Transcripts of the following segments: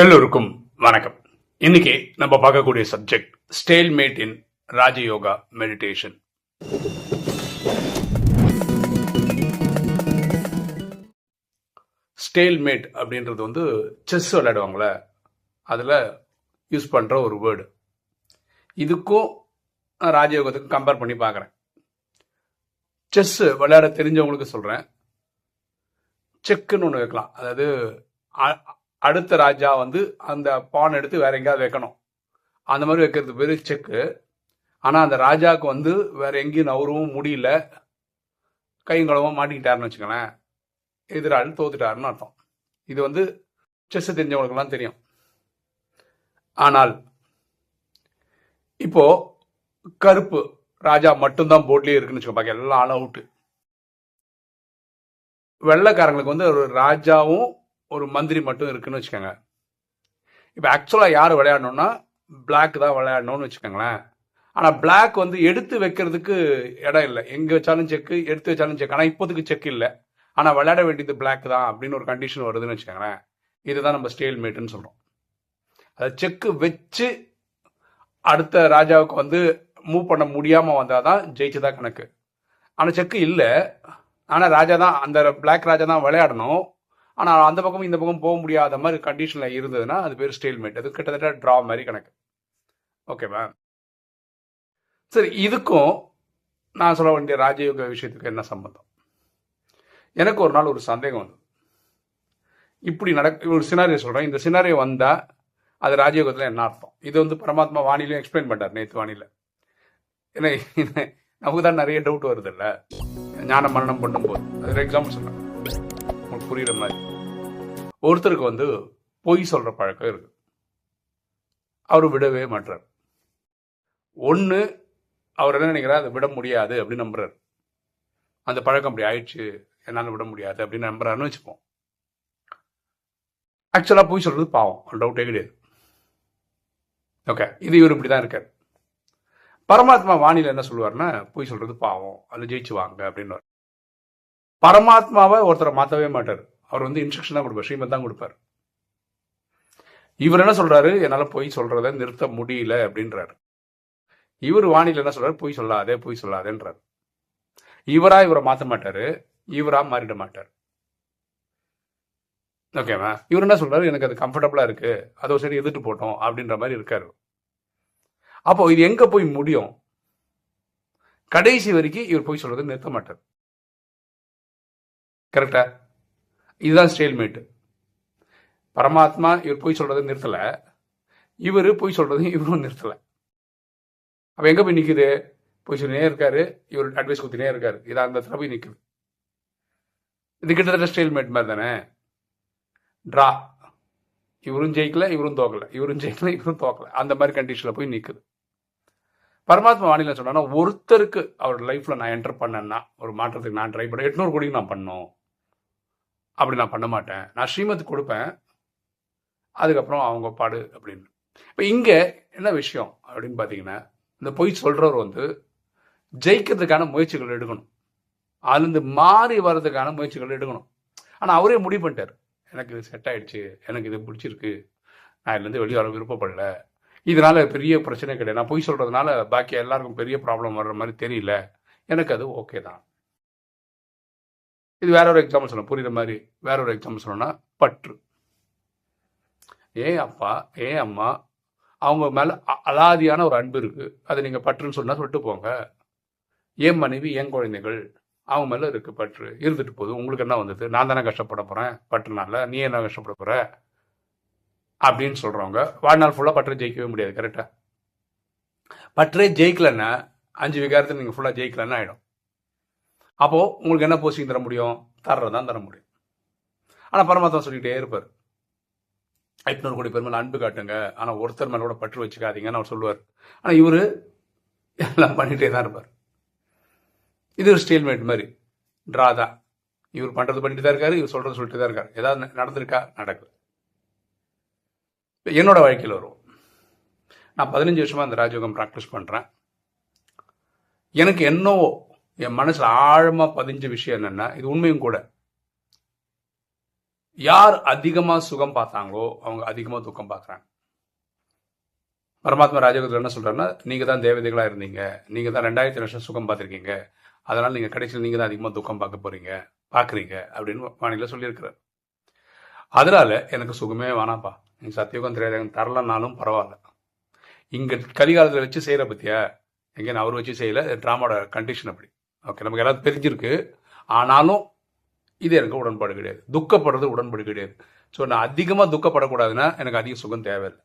எல்லோருக்கும் வணக்கம். இன்னைக்கு நம்ம பார்க்கக்கூடிய subject stalemate in Raja Yoga meditation stalemate அப்படின்றது வந்து செஸ் விளையாடுவாங்களே அதில் யூஸ் பண்ணுற ஒரு வேர்டு இதுக்கும் ராஜயோகத்துக்கும் கம்பேர் பண்ணி பார்க்குறேன். செஸ் விளையாட தெரிஞ்சவங்களுக்கு சொல்கிறேன் செக்குன்னு ஒன்று வைக்கலாம். அதாவது அடுத்த ராஜா வந்து அந்த பான் எடுத்து வேற எங்கேயாவது வைக்கணும். அந்த மாதிரி வைக்கிறது பேர் செக்கு. ஆனால் அந்த ராஜாவுக்கு வந்து வேற எங்கேயும் நவரவும் முடியல. கைங்களவும் மாட்டிக்கிட்டாருன்னு வச்சுக்கோங்களேன். எதிராளி தோத்துட்டாருன்னு அர்த்தம். இது வந்து செஸ் தெரிஞ்சவங்களுக்கெல்லாம் தெரியும். ஆனால் இப்போ கருப்பு ராஜா மட்டும்தான் போர்ட்லயே இருக்குன்னு வச்சுக்கோங்க. பாக்கி எல்லாம் ஆல் அவுட்டு வெள்ளைக்காரங்களுக்கு வந்து ஒரு ராஜாவும் ஒரு மந்திரி மட்டும் இருக்குன்னு வச்சுக்கோங்க. இப்போ ஆக்சுவலாக யார் விளையாடணும்னா பிளாக் தான் விளையாடணும்னு வச்சுக்கோங்களேன். ஆனால் பிளாக் வந்து எடுத்து வைக்கிறதுக்கு இடம் இல்லை. எங்கே வச்சாலும் செக்கு எடுத்து வச்சாலும் செக் ஆனால் இப்போதைக்கு செக் இல்லை. ஆனால் விளையாட வேண்டியது பிளாக் தான் அப்படின்னு ஒரு கண்டிஷன் வருதுன்னு வச்சுக்கோங்களேன். இதுதான் நம்ம ஸ்டேல் மேட்டுன்னு சொல்கிறோம் அதை செக்கு வச்சு அடுத்த ராஜாவுக்கு வந்து மூவ் பண்ண முடியாமல் வந்தால் தான் ஜெயிச்சதா கணக்கு. ஆனால் செக்கு இல்லை. ஆனால் ராஜா தான் அந்த பிளாக் ராஜா தான் விளையாடணும். ஆனால் அந்த பக்கம் இந்த பக்கம் போக முடியாத மாதிரி கண்டிஷனில் இருந்ததுன்னா அது பேர் ஸ்டேல்மேட் அது கிட்டத்தட்ட ட்ரா மாதிரி கணக்கு. ஓகேவா சரி இதுக்கும் நான் சொல்ல வேண்டிய ராஜயோக விஷயத்துக்கு என்ன சம்பந்தம்? எனக்கு ஒரு நாள் ஒரு சந்தேகம் வந்தது. இப்படி நடக்க ஒரு சினாரியோ சொல்கிறேன் இந்த சினாரியோ வந்தால் அது ராஜயோகத்தில் என்ன அர்த்தம்? இது வந்து பரமாத்மா வானிலையும் எக்ஸ்பிளைன் பண்ணார் நேற்று வாணியில் ஏன்னா நமக்கு தான் நிறைய டவுட் வருது இல்லை ஞான மரணம் பண்ணும்போது அது எக்ஸாம்பிள் சொல்கிறேன் உங்களுக்கு புரியுற மாதிரி. ஒருத்தருக்கு வந்து பொய் சொல்ற பழக்கம் இருக்கு. அவர் விடவே மாட்டார் ஒன்று அவர் என்ன நினைக்கிறார்? அதை விட முடியாது அப்படின்னு நம்புறாரு. அந்த பழக்கம் அப்படி ஆயிடுச்சு. என்னால் விட முடியாது அப்படின்னு நம்புறாருன்னு வச்சுப்போம். ஆக்சுவலாக பொய் சொல்றது பாவம். டவுட்டே கிடையாது. ஓகே இது இவர் இப்படி தான் இருக்கார். பரமாத்மா வாணியில் என்ன சொல்லுவார்னா பொய் சொல்றது பாவம். அதில் ஜெயிச்சு வாங்க அப்படின்னு பரமாத்மாவை ஒருத்தரை மாற்றவே மாட்டார். அவர் வந்து இன்ஸ்ட்ரக்ஷன் தான் கொடுப்பார். ஸ்ரீமத் தான் கொடுப்பார். இவர் என்ன சொல்றாரு? என்னால் பொய் சொல்றதை நிறுத்த முடியல அப்படின்றாரு. இவர் வானிலை என்ன சொல்றாரு? பொய் சொல்லாதே பொய் சொல்லாதேன்றாரு. இவரா இவரை மாற்ற மாட்டாரு. இவரா மாறிட மாட்டார். ஓகேவா இவர் என்ன சொல்றாரு? எனக்கு அது கம்ஃபர்டபுளா இருக்கு. அதோ சரி எதிர்த்து போட்டோம் அப்படின்ற மாதிரி இருக்காரு. அப்போ இது எங்க போய் முடியும்? கடைசி வரைக்கும் இவர் போய் சொல்றது நிறுத்த மாட்டார். கரெக்டா இதுதான் ஸ்டேல்மேட்டு பரமாத்மா இவர் போய் சொல்றதை நிறுத்தலை. இவர் போய் சொல்றதையும் இவரும் நிறுத்தலை. அப்போ எங்கே போய் நிற்குது போய் சொல்லினே இருக்காரு. இவர் அட்வைஸ் கொடுத்துனே இருக்காரு. இதான் அந்த இடத்துல போய் நிற்குது இது கிட்டத்தட்ட ஸ்டேல்மேட் மாதிரி தானே? ட்ரா இவரும் ஜெயிக்கல இவரும் தோக்கல. இவரும் ஜெயிக்கல இவரும் தோக்கல. அந்த மாதிரி கண்டிஷனில் போய் நிற்குது பரமாத்மா வானிலை சொன்னா ஒருத்தருக்கு அவர் லைஃப்பில் நான் என்டர் பண்ணேன்னா ஒரு மாற்றத்துக்கு நான் ட்ரை பண்ணேன். எட்நூறு கோடிக்கு நான் பண்ணோம். அப்படி நான் பண்ண மாட்டேன். நான் ஸ்ரீமத் கொடுப்பேன். அதுக்கப்புறம் அவங்க பாடு அப்படின்னு. இப்போ இங்கே என்ன விஷயம் அப்படின்னு பார்த்தீங்கன்னா இந்த பொய் சொல்கிறவர் வந்து ஜெயிக்கிறதுக்கான முயற்சிகள் எடுக்கணும். அதுலேருந்து மாறி வர்றதுக்கான முயற்சிகள் எடுக்கணும். ஆனால் அவரே முடிவு பண்ணிட்டார். எனக்கு இது செட் ஆயிடுச்சு. எனக்கு இது பிடிச்சிருக்கு. நான் இதுலேருந்து வெளியே வர விருப்பப்படல. இதனால பெரிய பிரச்சனை கிடையாது. நான் பொய் சொல்கிறதுனால பாக்கி எல்லாருக்கும் பெரிய ப்ராப்ளம் வர்ற மாதிரி தெரியல. எனக்கு அது ஓகே தான். இது வேற ஒரு எக்ஸாம்பிள் சொல்லணும். புரியுற மாதிரி வேற ஒரு எக்ஸாம்பிள் சொல்லணும்னா பற்று. ஏன் அப்பா ஏன் அம்மா அவங்க மேலே அ- அலாதியான ஒரு அன்பு இருக்குது அதை நீங்கள் பற்றுன்னு சொன்னால் சொல்லிட்டு போங்க. என் மனைவி என் குழந்தைகள் அவங்க மேலே இருக்கு பற்று. இருந்துட்டு போகுது. உங்களுக்கு என்ன வந்தது? நான் தானே கஷ்டப்பட போகிறேன் பற்றுனால நீ என்ன கஷ்டப்பட போகிற அப்படின்னு சொல்கிறவங்க வாழ்நாள் ஃபுல்லாக பற்றை ஜெயிக்கவே முடியாது. கரெக்டாக பற்றே ஜெயிக்கலன்னா அஞ்சு விகாரத்தில் நீங்கள் ஃபுல்லாக ஜெயிக்கலன்னு ஆகிடும் அப்போது உங்களுக்கு என்ன போஸ்டிங் தர முடியும்? தர்றதான் தர முடியும். ஆனால் பரமாத்மா சொல்லிக்கிட்டே இருப்பார். எட்நூறு கோடி பேர் மேலே அன்பு காட்டுங்க. ஆனால் ஒருத்தர் மேலே கூட பற்று வச்சுக்காதீங்கன்னு அவர் சொல்லுவார். ஆனால் இவர் எல்லாம் பண்ணிகிட்டே தான் இருப்பார். இது ஒரு ஸ்டேட்மெண்ட் மாதிரி. ட்ரா தான் இவர் பண்ணுறது பண்ணிட்டு தான் இருக்காரு இவர் சொல்றது சொல்லிட்டு தான் இருக்காரு. ஏதாவது நடந்திருக்கா? நடக்குது என்னோட வாழ்க்கையில் வருவோம். நான் பதினஞ்சு வருஷமாக அந்த ராஜயோகம் ப்ராக்டிஸ் பண்ணுறேன் எனக்கு என்னவோ என் மனசுல ஆழமா பதிஞ்ச விஷயம் என்னன்னா இது உண்மையும் கூட. யார் அதிகமாக சுகம் பார்த்தாங்களோ அவங்க அதிகமாக துக்கம் பார்க்குறாங்க. பரமாத்மா ராஜகத்தில் என்ன சொல்றாருன்னா நீங்க தான் தேவதைகளா இருந்தீங்க. நீங்க தான் ரெண்டாயிரத்தி வருஷம் சுகம் பார்த்துருக்கீங்க. அதனால நீங்க கடைசியில் நீங்க தான் அதிகமாக துக்கம் பார்க்க போறீங்க. பார்க்குறீங்க. அப்படின்னு வானிலை சொல்லியிருக்கிறார். அதனால எனக்கு சுகமே வேணாம்ப்பா. நீங்க சத்தியோகம் தெரியாத. தரலனாலும் பரவாயில்ல. இங்க கலிகாலத்தில் வச்சு செய்யற பத்தியா? எங்கே நான் அவர் வச்சு செய்யல. ட்ராமாவோட கண்டிஷன் அப்படி. ஓகே நமக்கு எல்லாரும் தெரிஞ்சிருக்கு. ஆனாலும் இது எனக்கு உடன்பாடு கிடையாது. துக்கப்படுறது உடன்பாடு கிடையாது. ஸோ நான் அதிகமாக துக்கப்படக்கூடாதுன்னா எனக்கு அதிக சுகம் தேவையில்லை.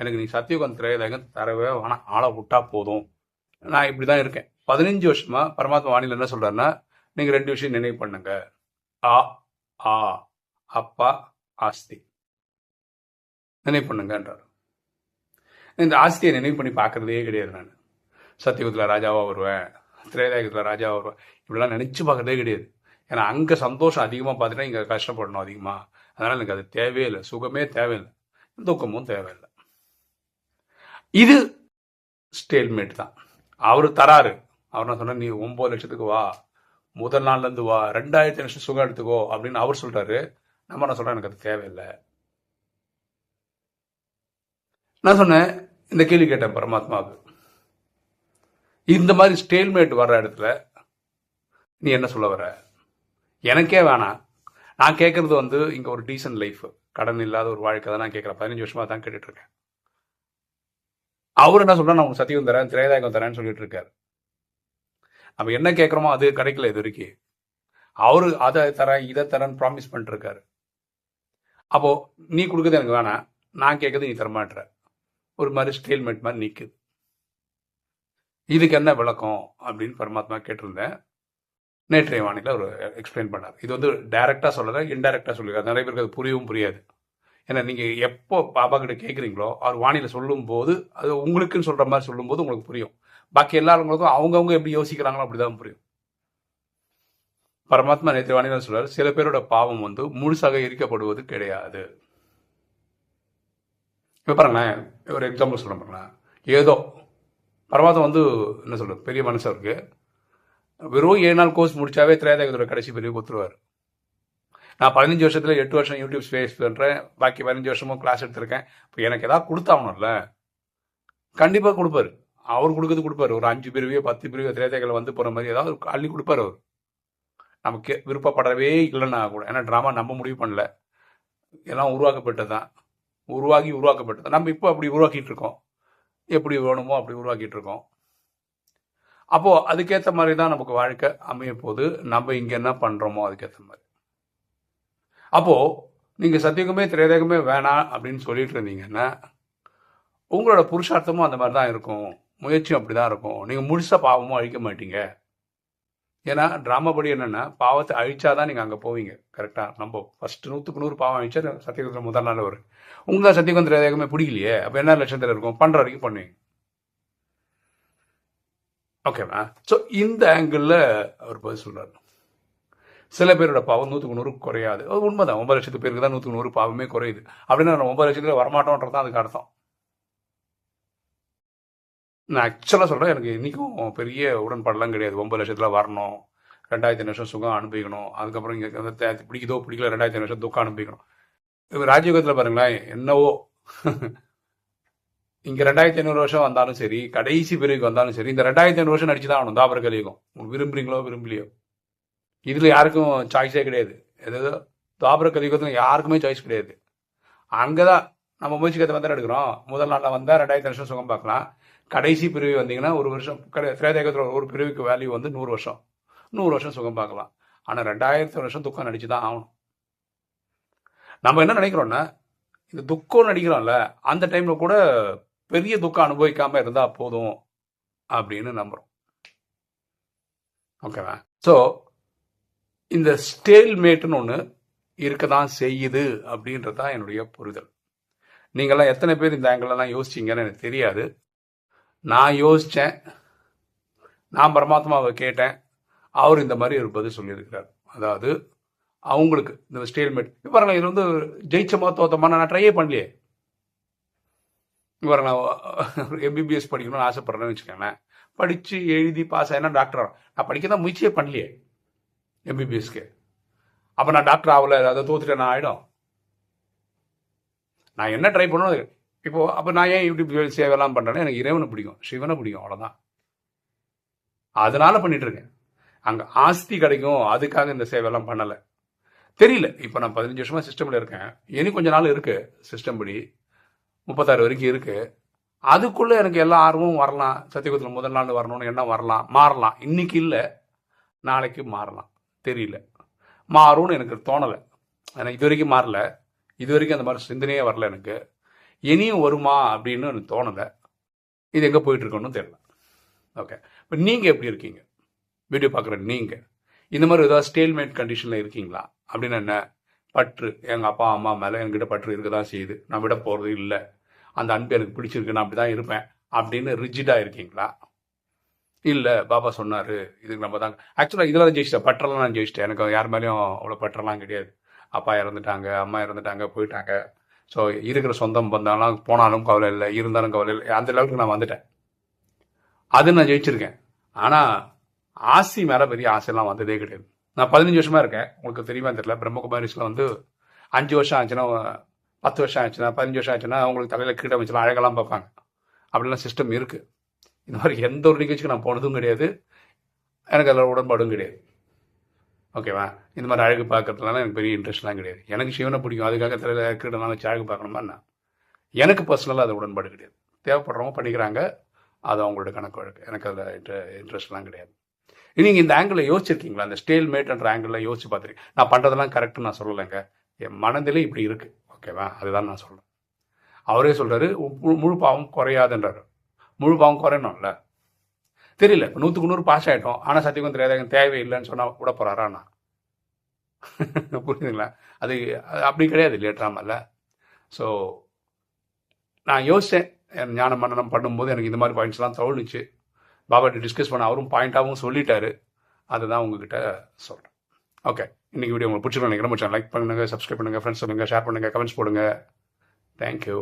எனக்கு நீ சத்தியுகம் திரையதகம் தரவே வேணாம். ஆளை விட்டா போதும். நான் இப்படி தான் இருக்கேன். பதினஞ்சு வருஷமாக பரமாத்மா வாணியில் என்ன சொல்கிறாருன்னா நீங்கள் ரெண்டு விஷயம் நினைவு பண்ணுங்க. ஆ ஆ அப்பா ஆஸ்தி. நினைவு பண்ணுங்கன்றார். இந்த ஆஸ்தியை நினைவு பண்ணி பார்க்குறதே கிடையாது நான். சத்தியுகத்தில் ராஜாவாக வருவேன். திரேதாயகத்தில் ராஜா வருவார் இப்படிலாம் நினச்சி பார்க்கறதே கிடையாது. ஏன்னா அங்கே சந்தோஷம் அதிகமாக பார்த்துட்டா இங்கே கஷ்டப்படணும் அதிகமாக அதனால் எனக்கு அது தேவையே இல்லை சுகமே தேவையில்லை. துக்கமும் தேவையில்லை. இது ஸ்டேல்மேட் தான். அவர் தராரு. அவர் நான் சொன்ன நீ ஒம்பது லட்சத்துக்கு வா. முதல் நாள்லேருந்து வா. ரெண்டாயிரத்தி லட்சம் சுகம் எடுத்துக்கோ. அப்படின்னு அவர் சொல்கிறாரு நம்ம நான் சொல்கிறேன் எனக்கு அது தேவையில்லை. நான் சொன்னேன் இந்த கேள்வி கேட்டேன் பரமாத்மாவுக்கு. இந்த மாதிரி ஸ்டேல்மேட் வர்ற இடத்துல நீ என்ன சொல்ல வர எனக்கே வேணாம். நான் கேட்கறது வந்து இங்கே ஒரு டீசன்ட் லைஃப் கடன் இல்லாத ஒரு வாழ்க்கை தான் நான் கேட்குறேன் பதினஞ்சு வருஷமாக தான் கேட்டுட்ருக்கேன் அவர் என்ன சொல்றா நான் உங்களுக்கு சத்தியம் தரேன் திரையதாயகம் தரேன்னு சொல்லிட்டு இருக்காரு. நம்ம என்ன கேட்குறோமோ அது கிடைக்கல இது வரைக்கும். அவரு அதை தரேன் இதை தரேன்னு ப்ராமிஸ் பண்ணிட்டுருக்காரு அப்போது நீ கொடுக்குறது எனக்கு வேணாம். நான் கேட்குறது நீ தரமாட்டுற ஒரு மாதிரி ஸ்டேல்மெண்ட் மாதிரி நிற்குது இதுக்கு என்ன விளக்கம் அப்படின்னு பரமாத்மா கேட்டிருந்தேன். நேற்றைய வானிலை அவர் எக்ஸ்பிளைன் பண்ணார். இது வந்து டைரெக்டாக சொல்லலை இன்டைரக்டாக சொல்லியிருக்காரு. நிறைய பேருக்கு அது புரியவும் புரியாது. ஏன்னா நீங்கள் எப்போ பாபா கிட்ட கேட்குறீங்களோ அவர் வானிலை சொல்லும்போது அது உங்களுக்குன்னு சொல்கிற மாதிரி சொல்லும்போது உங்களுக்கு புரியும். பாக்கி எல்லாருங்களுக்கும் அவங்கவுங்க எப்படி யோசிக்கிறாங்களோ அப்படிதான் புரியும். பரமாத்மா நேற்று வானிலை சொல்றாரு சில பேரோட பாவம் வந்து முழுசாக எரிக்கப்படுவது கிடையாது. இப்போ பாருங்களேன் ஒரு எக்ஸாம்பிள் சொல்ல பாருங்களேன். ஏதோ பரமாத்மா வந்து என்ன சொல்கிறது பெரிய மனுஷன் இருக்கு. வெறும் ஏழு நாள் கோர்ஸ் முடிச்சாவே திரேதாயகத்தோட கடைசி பெரிய கொடுத்துருவார். நான் பதினஞ்சு வருஷத்தில் எட்டு வருஷம் யூடியூப் ஸ்பேஸ் பண்ணுறேன் பாக்கி பதினஞ்சு வருஷமும் கிளாஸ் எடுத்திருக்கேன். இப்போ எனக்கு ஏதாவது கொடுத்தாகணும்ல? கண்டிப்பாக கொடுப்பாரு. அவர் கொடுக்கறது கொடுப்பாரு. ஒரு அஞ்சு பிரிவியோ பத்து பிரிவியோ திரேதைகளை வந்து போகிற மாதிரி ஏதாவது ஒரு அள்ளி கொடுப்பாரு அவர். நமக்கு விருப்பப்படவே இல்லைன்னா கூட ஏன்னா ட்ராமா நம்ம முடிவு பண்ணல. எல்லாம் உருவாக்கப்பட்டது தான் உருவாகி உருவாக்கப்பட்டது நம்ம இப்போ அப்படி உருவாக்கிட்டு இருக்கோம். எப்படி வேணுமோ அப்படி உருவாக்கிட்டு இருக்கோம் அப்போ அதுக்கேற்ற மாதிரி தான் நமக்கு வாழ்க்கை அமைய போது நம்ம இங்க என்ன பண்றோமோ அதுக்கேற்ற மாதிரி. அப்போ நீங்க சத்தியகமே திரேதகமே வேணாம் அப்படின்னு சொல்லிட்டு இருந்தீங்கன்னா உங்களோட புருஷார்த்தமும் அந்த மாதிரி தான் இருக்கும். முயற்சியும் அப்படிதான் இருக்கும். நீங்க முழுசா பாவமும் அழிக்க மாட்டீங்க. ஏன்னா டிராமா படி என்னென்னா பாவத்தை அழிச்சாதான் நீங்கள் அங்கே போவீங்க. கரெக்டாக நம்ம ஃபர்ஸ்ட் நூற்றுக்கு நூறு பாவம் அழிச்சா சத்தியகுந்திர முதல் நாள் வரும் உங்களுக்கு சத்தியகுந்திர ஏகமே பிடிக்கலையே? அப்போ என்ன லட்சத்தில் இருக்கும்? பண்ணுற வரைக்கும் பண்ணுவீங்க. ஓகேவா ஸோ இந்த ஆங்கிளில் அவர் பதில் சொல்கிறார் சில பேரோட பாவம் நூற்றுக்கு நூறு குறையாது. அது உண்மைதான். ஒன்பது லட்சத்து பேருக்கு தான் நூற்றுக்கு நூறு பாவமே குறையுது. அப்படின்னா ஒன்பது லட்சத்துல வரமாட்டோன்றது தான் அதுக்கு அர்த்தம். நான் ஆக்சுவலாக சொல்கிறேன் எனக்கு இன்றைக்கும் பெரிய உடன்பாடெல்லாம் கிடையாது. ஒம்பது லட்சத்தில் வரணும் ரெண்டாயிரத்தி நிமிஷம் சுகம் அனுப்பிக்கணும் அதுக்கப்புறம் இங்கே வந்து பிடிக்குதோ பிடிக்கல ரெண்டாயிரத்தி நிமிஷம் துக்கம் அனுப்பிக்கணும் இப்போ ராஜயோகத்தில் பாருங்களேன் என்னவோ இங்கே ரெண்டாயிரத்தி ஐநூறு வருஷம் வந்தாலும் சரி கடைசி பிறகு வந்தாலும் சரி இந்த ரெண்டாயிரத்தி ஐநூறு வருஷம் நடிச்சு தான் ஆகணும் தாபர கலியுகம் உங்களுக்கு விரும்புறீங்களோ விரும்பலையோ. இதில் யாருக்கும் சாய்ஸே கிடையாது. எதாவது தாபர கலியுகத்தில் யாருக்குமே சாய்ஸ் கிடையாது. அங்கே தான் நம்ம முயற்சிக்கிறத வந்து எடுக்கிறோம். முதல் நாளில் வந்தால் ரெண்டாயிரத்தி வருஷம் சுகம் பார்க்கலாம். கடைசி பிரிவு வந்தீங்கன்னா ஒரு வருஷம் கடை திரேதேகத்தில் ஒரு பிரிவுக்கு வேல்யூ வந்து நூறு வருஷம். நூறு வருஷம் சுகம் பார்க்கலாம். ஆனால் ரெண்டாயிரத்து வருஷம் துக்கம் நடிச்சு தான் ஆகணும். நம்ம என்ன நினைக்கிறோன்னா இந்த துக்கம் நடிக்கிறோம்ல அந்த டைமில் கூட பெரிய துக்கம் அனுபவிக்காமல் இருந்தால் போதும் அப்படின்னு நம்புகிறோம் ஓகேவா ஸோ இந்த ஸ்டேல்மேட்டுன்னு ஒன்று இருக்க தான் செய்யுது அப்படின்றது தான் என்னுடைய புரிதல். நீங்கள்லாம் எத்தனை பேர் இந்த ஆங்கிளெல்லாம் யோசிச்சீங்கன்னு எனக்கு தெரியாது. நான் யோசித்தேன் நான் பரமாத்மாவை கேட்டேன். அவர் இந்த மாதிரி ஒரு பதில் சொல்லியிருக்கிறார். அதாவது அவங்களுக்கு இந்த ஸ்டேல்மேட் இப்போ இது வந்து ஜெயிச்சமா தோத்தமா நான் ட்ரையே பண்ணலையே. இவரை நான் எம்பிபிஎஸ் படிக்கணும்னு ஆசைப்பட்றேன்னு வச்சுக்கோங்களேன். படித்து எழுதி பாஸ் ஆகினா டாக்டர் நான் படிக்க தான் முயற்சியே பண்ணலையே எம்பிபிஎஸ்க்கு அப்போ நான் டாக்டர் ஆகலை அதை தோத்துட்டேன் நான் ஆகிடும் நான் என்ன ட்ரை பண்ணணும்? இப்போது அப்போ நான் ஏன் யூடியூப் சேவைலாம் பண்ணுறேன்னா எனக்கு இறைவனை பிடிக்கும் சிவனை பிடிக்கும் அவ்வளோதான் அதனால் பண்ணிகிட்ருக்கேன் அங்கே ஆஸ்தி கிடைக்கும் அதுக்காக இந்த சேவையெல்லாம் பண்ணலை. தெரியல. இப்போ நான் பதினஞ்சு வருஷமாக சிஸ்டமில் இருக்கேன். இனி கொஞ்ச நாள் இருக்குது சிஸ்டம் படி. முப்பத்தாறு வரைக்கும் இருக்குது அதுக்குள்ளே எனக்கு எல்லா ஆர்வமும் வரலாம். சத்தியகுத்தில் முதல் நாள் வரணும்னு என்ன வரலாம். மாறலாம். இன்னைக்கு இல்லை. நாளைக்கு மாறலாம். தெரியல. மாறும்னு எனக்கு தோணலை. ஆனால் இது வரைக்கும் மாறல. இது வரைக்கும் அந்த மாதிரி சிந்தனையே வரல எனக்கு. இனியும் வருமா அப்படின்னு எனக்கு தோணலை. இது எங்கே போயிட்டுருக்கோன்னு தெரியல. ஓகே இப்போ நீங்கள் எப்படி இருக்கீங்க? வீடியோ பார்க்குற நீங்கள் இந்த மாதிரி ஏதாவது ஸ்டேல்மேட் கண்டிஷனில் இருக்கீங்களா? அப்படின்னு என்ன? பற்று. எங்கள் அப்பா அம்மா மேலே என்கிட்ட பற்று இருக்க தான் செய்யுது. நான் விட போகிறது இல்லை. அந்த அன்பு எனக்கு பிடிச்சிருக்கு நான் அப்படி தான் இருப்பேன். அப்படின்னு ரிஜிடாக இருக்கீங்களா? இல்லை பாபா சொன்னார் இதுக்கு நம்ம தான். ஆக்சுவலாக இதில் தான் ஜெயிச்சிட்டேன். பற்றெல்லாம் நான் ஜெயிச்சிட்டேன். எனக்கு யார் மேலேயும் அவ்வளோ பற்றெல்லாம் கிடையாது. அப்பா இறந்துட்டாங்க அம்மா இறந்துட்டாங்க போயிட்டாங்க. ஸோ இருக்கிற சொந்தம் பந்தாலும் போனாலும் கவலை இல்லை இருந்தாலும் கவலை இல்லை அந்த லெவலுக்கு நான் வந்துட்டேன். அது நான் ஜெயிச்சிருக்கேன். ஆனால் ஆசி மேலே பெரிய ஆசையெல்லாம் வந்ததே கிடையாது. நான் பதினஞ்சு வருஷமா இருக்கேன். உங்களுக்கு தெரியுமா தெரியல. பிரம்மகுமாரிஸில் வந்து அஞ்சு வருஷம் ஆச்சுன்னா பத்து வருஷம் ஆச்சுன்னா பதினஞ்சு வருஷம் ஆச்சுன்னா அவங்களுக்கு தலையில் கீழே வச்சுலாம் அழகெல்லாம் பார்ப்பாங்க. அப்படிலாம் சிஸ்டம் இருக்குது இந்த மாதிரி எந்த ஒரு நிகழ்ச்சிக்கு நான் போனதும் கிடையாது. எனக்கு அதில் உடன்பாடும் கிடையாது. ஓகேவா? இந்த மாதிரி அழகு பார்க்கறதுலாம் எனக்கு பெரிய இன்ட்ரெஸ்ட்லாம் கிடையாது. எனக்கு சிவனை பிடிக்கும். அதுக்காக தலையில் கீழெல்லாம் வச்சு அழகு பார்க்கணுமா என்ன எனக்கு பர்சனலாக அது உடன்பாடு கிடையாது. தேவைப்படுறவங்க பண்ணிக்கிறாங்க. அது அவங்களோட கணக்கு வழக்கு. எனக்கு அதில் இன்ட்ர இன்ட்ரெஸ்ட்லாம் கிடையாது. நீங்கள் இந்த ஆங்கிளில் யோசிச்சிருக்கீங்களா? அந்த ஸ்டேல் மேட்ன்ற ஆங்கிளில் யோசிச்சு பார்த்துருக்கேன் நான் பண்ணுறதெல்லாம் கரெக்டுன்னு நான் சொல்லலைங்க. என் மனதிலே இப்படி இருக்குது ஓகேவா? அதுதான் நான் சொல்கிறேன் அவரே சொல்கிறாரு முழு பாவம் குறையாதுன்றாரு. முழு பாவம் குறையணும்ல? தெரியல. இப்போ நூற்றுக்கு நூறு பாஸ் ஆகிட்டோம் ஆனால் சத்தியகம் தெரியாத தேவையில்லைன்னு சொன்னால் கூட போகிறாரா நான் புரியுதுங்களா? அது அது அப்படி கிடையாது இல்லையா ட்ராமாவில் ஸோ நான் யோசித்தேன் என் ஞான மன்னனம் பண்ணும்போது எனக்கு இந்த மாதிரி பாயிண்ட்ஸ்லாம் தோணுச்சு. பாபாட்ட டிஸ்கஸ் பண்ண அவரும் பாயிண்ட்டாகவும் சொல்லிட்டாரு. அதுதான் உங்ககிட்ட சொல்கிறேன் ஓகே இன்றைக்கி வீடியோ உங்களுக்கு பிடிச்சிருக்கோம் நினைக்கிறேன். லைக் பண்ணுங்கள் சப்ஸ்கிரைப் பண்ணுங்கள் ஃப்ரெண்ட்ஸ் சொல்லுங்கள் ஷேர் பண்ணுங்கள் கமெண்ட்ஸ் போடுங்க. தேங்க்யூ